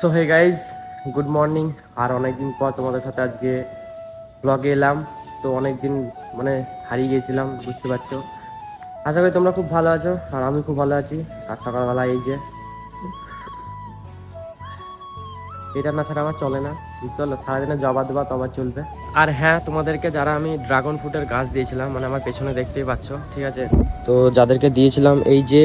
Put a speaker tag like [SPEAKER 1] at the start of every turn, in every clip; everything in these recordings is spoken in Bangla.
[SPEAKER 1] So hey guys good morning আর অনেকদিন পর তোমাদের সাথে আজকে ব্লগে এলাম। তো অনেকদিন মানে হারিয়ে গিয়েছিলাম বুঝতে পারছ। আশা করি তোমরা খুব ভালো আছো আর আমি খুব ভালো আছি। আর সকালবেলা এই যে, এটা না ছাড়া আমার চলে না। বুঝতে পারল? সারাদিনে জবা দেবা তো চলবে। আর হ্যাঁ তোমাদেরকে যারা আমি ড্রাগন ফ্রুটের গাছ দিয়েছিলাম মানে আমার পেছনে দেখতেই পাচ্ছ, ঠিক আছে? তো যাদেরকে দিয়েছিলাম, এই যে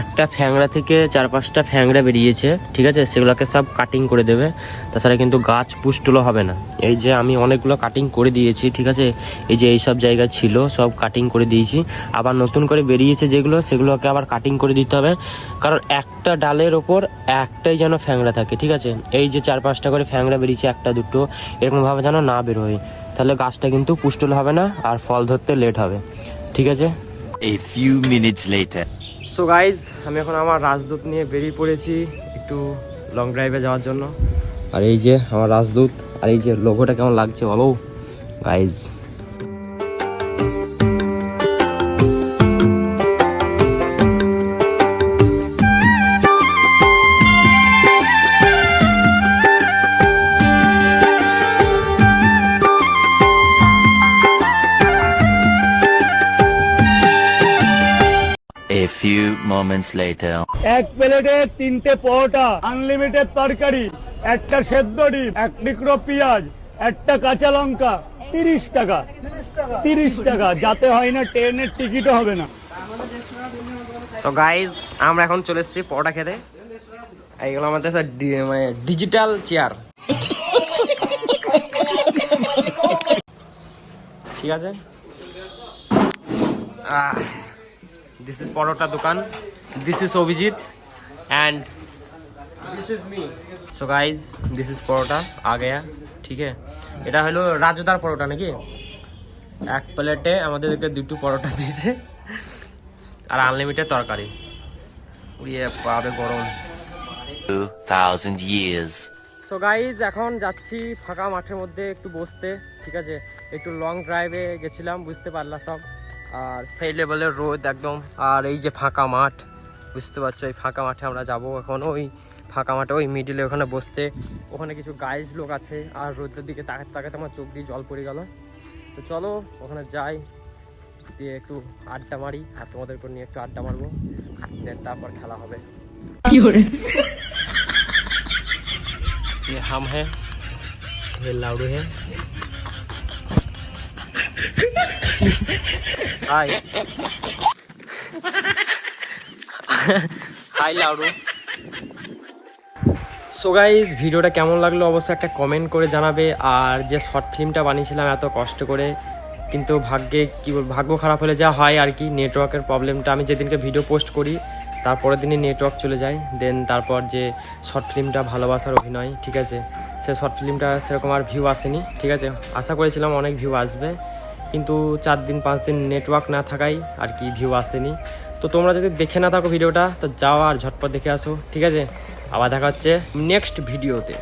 [SPEAKER 1] একটা ফ্যাংড়া থেকে চার পাঁচটা ফ্যাংড়া বেরিয়েছে, ঠিক আছে? সেগুলোকে সব কাটিং করে দেবে। তাছাড়া কিন্তু গাছ পুষ্টলো হবে না। এই যে আমি অনেকগুলো কাটিং করে দিয়েছি, ঠিক আছে? এই যে এই সব জায়গা ছিল, সব কাটিং করে দিয়েছি। আবার নতুন করে বেরিয়েছে যেগুলো, সেগুলোকে আবার কাটিং করে দিতে হবে। কারণ একটা ডালের ওপর একটাই যেন ফ্যাংড়া থাকে, ঠিক আছে? এই যে চার পাঁচটা করে ফ্যাংরা বেরিয়েছে একটা দুটো এরকমভাবে যেন না বেরোয়। তাহলে গাছটা কিন্তু পুষ্টল হবে না আর ফল ধরতে লেট হবে। ঠিক আছে?
[SPEAKER 2] A few minutes later
[SPEAKER 1] so guys আমি এখন আমার রাজদূত নিয়ে বেরিয়ে পড়েছি একটু লং ড্রাইভে যাওয়ার জন্য। আর এই যে আমার রাজদূত আর এই যে লোগোটা কেমন লাগছে বলো?
[SPEAKER 2] Guys few moments later.
[SPEAKER 3] এক প্লেটে তিনটে পরোটা আনলিমিটেড তরকারি একটা সেদ্ধ ডিম এক টুকরো পেঁয়াজ একটা কাঁচা লঙ্কা তিরিশ টাকা। তিরিশ টাকা যাতে হয় না ট্রেনের টিকিটও হবে না।
[SPEAKER 1] সো গাইজ আমরা এখন চলে এসেছি পরোটা খেতে। এইগুলো আমাদের স্যার মানে ডিজিটাল চেয়ার ঠিক আছে? দিস ইজ পরোটা দোকান this is Abhijit and this is me so guys this is paratha আ গয়া ঠিক আছে এটা হলো রাজদার পরোটা নাকি এক প্লেটে আমাদেরকে দুটো পরোটা দিয়েছে আর আনলিমিটেড তরকারি উড়িয়ে পাবে গরম
[SPEAKER 2] 2000 years.
[SPEAKER 1] সো গাইজ এখন যাচ্ছি ফাঁকা মাঠের মধ্যে একটু বসতে, ঠিক আছে? একটু লং ড্রাইভে গেছিলাম, বুঝতে পারলাম সব। আর সেই লেভেলের রোদ একদম, আর এই যে ফাঁকা মাঠ, বুঝতে পারছ? এই ফাঁকা মাঠে আমরা যাব এখন, ওই ফাঁকা মাঠে, ওই মিডিলে ওখানে বসতে। ওখানে কিছু গাইজ লোক আছে, আর রোদের দিকে তাকাতে তাকাতে আমার চোখ দিয়ে জল পড়ে গেল। তো চলো, ওখানে যাই, দিয়ে একটু আড্ডা মারি, আর তোমাদের উপর নিয়ে একটু আড্ডা মারবো Then তারপর খেলা হবে। ये हम है ये लाडू है hi hi Laddu so guys ভিডিওটা কেমন লাগলো অবশ্যই একটা কমেন্ট করে জানাবে আর যে শর্ট ফিল্মটা বানিয়েছিলাম এত কষ্ট করে কিন্তু ভাগ্যে কি বল ভাগ্য খারাপ হলে যা হয় আর কি নেটওয়ার্কের প্রবলেমটা আমি যেদিনকে ভিডিও পোস্ট করি তারপরের দিনই নেটওয়ার্ক চলে যায় দেন তারপর যে শর্ট ফিল্মটা ভালোবাসার অভিনয়, ঠিক আছে? সে শর্ট ফিল্মটা সেরকম আর ভিউ আসেনি, ঠিক আছে? আশা করেছিলাম অনেক ভিউ আসবে, কিন্তু চার দিন, পাঁচ দিন নেটওয়ার্ক না থাকায় আর কি ভিউ আসেনি। তো তোমরা যদি দেখে না থাকো ভিডিওটা তো যাও আর ঝটপট দেখে আসো, ঠিক আছে? আবার দেখা হচ্ছে নেক্সট ভিডিওতে